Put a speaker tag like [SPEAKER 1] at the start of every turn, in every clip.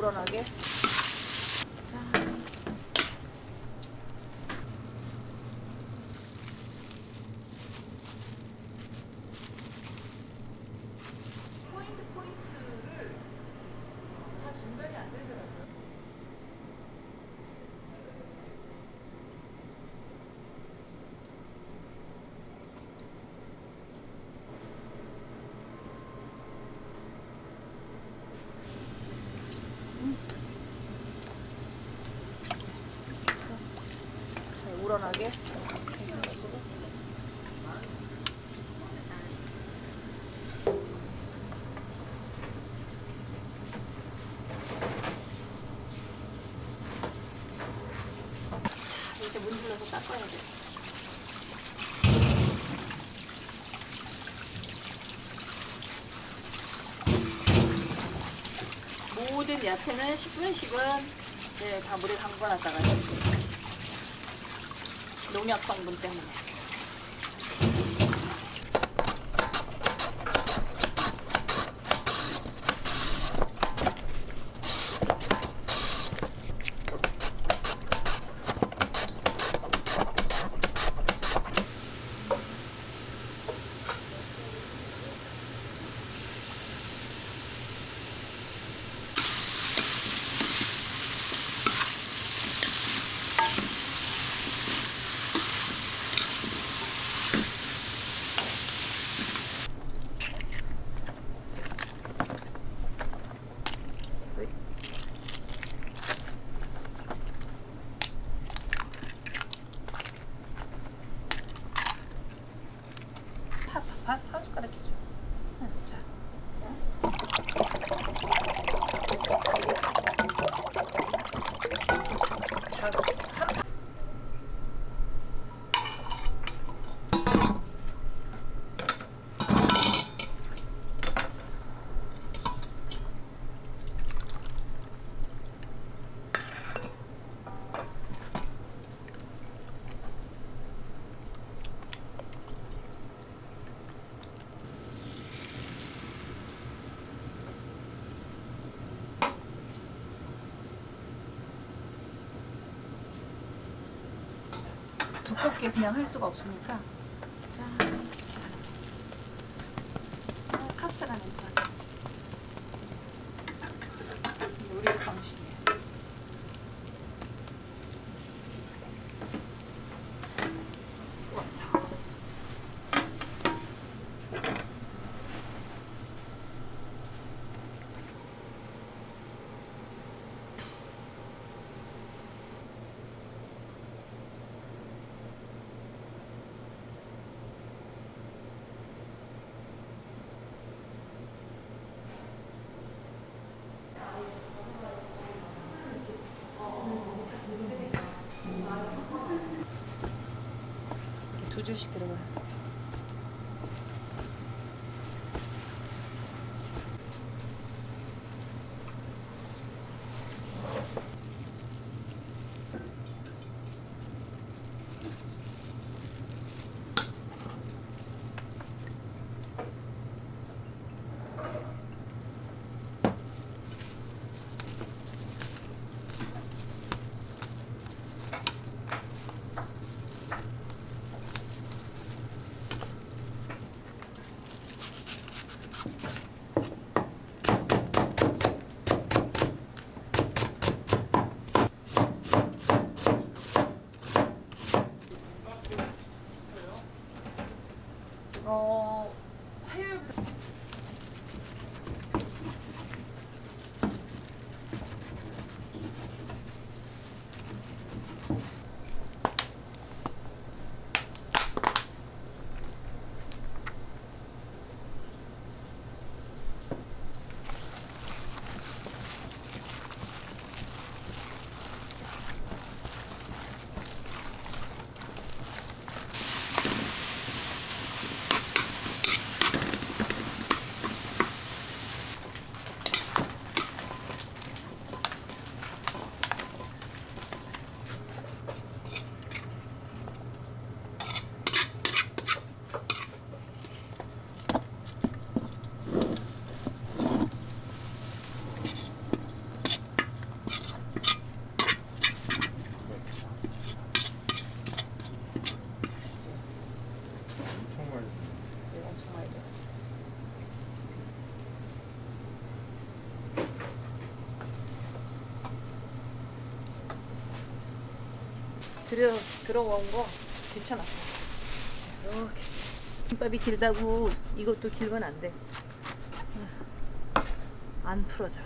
[SPEAKER 1] 우러나게. 우러나게 이렇게 문질러서 닦아야 돼. 모든 야채는 10분씩은 네, 다 물에 담궈 놨다가 이렇게 농약 성분 때문에. 두껍게 그냥 할 수가 없으니까. 짠 아, 카스테라 냄새. 요리 방식 두 줄씩 들어가요 Thank you. 들여 들어온 거 괜찮았어. 이렇게 김밥이 길다고 이것도 길면 안 돼. 안 풀어져.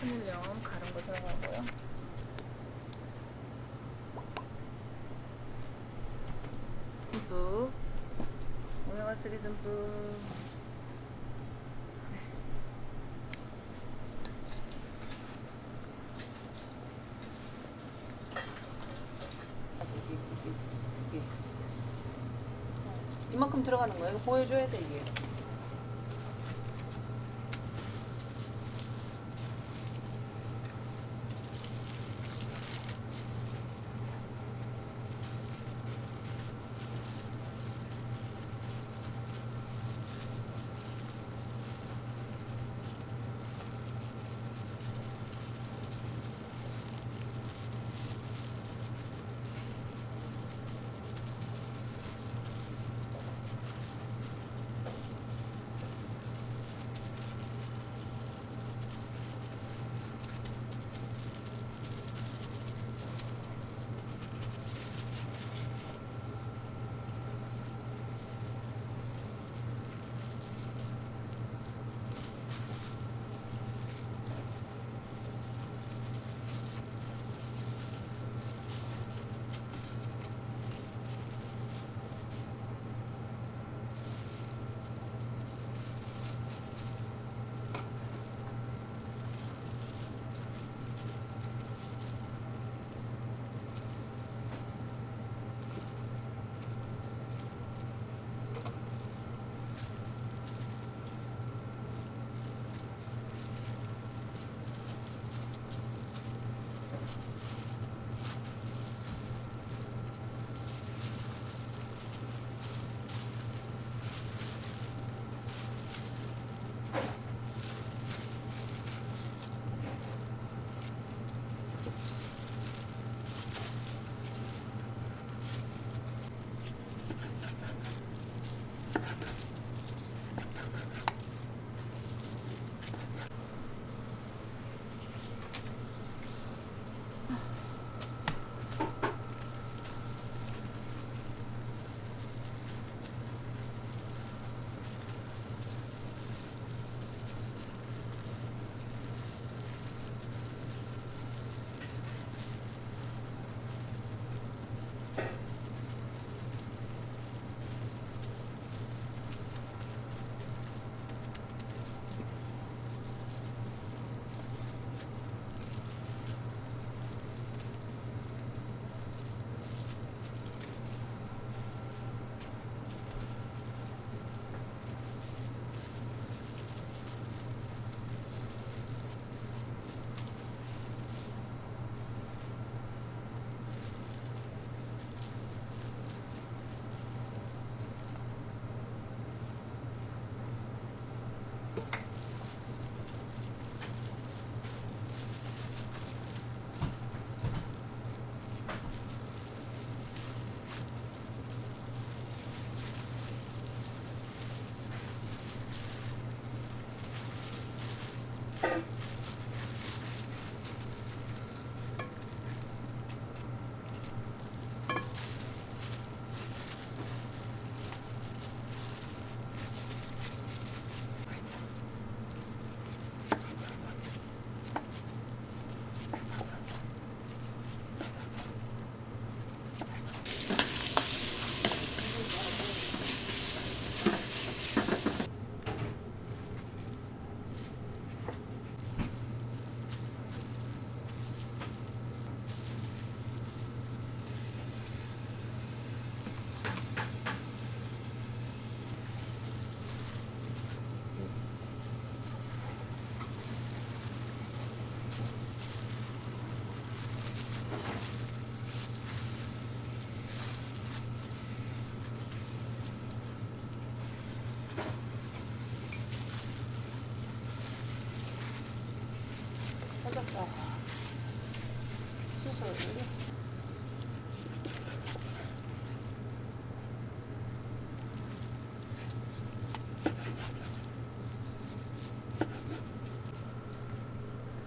[SPEAKER 1] 천일염 가른 거 들어가고요. 듬뿍 오메가3 듬뿍 이게, 이게, 이게. 이만큼 들어가는 거야. 이거 보여줘야 돼 이게.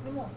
[SPEAKER 1] 어머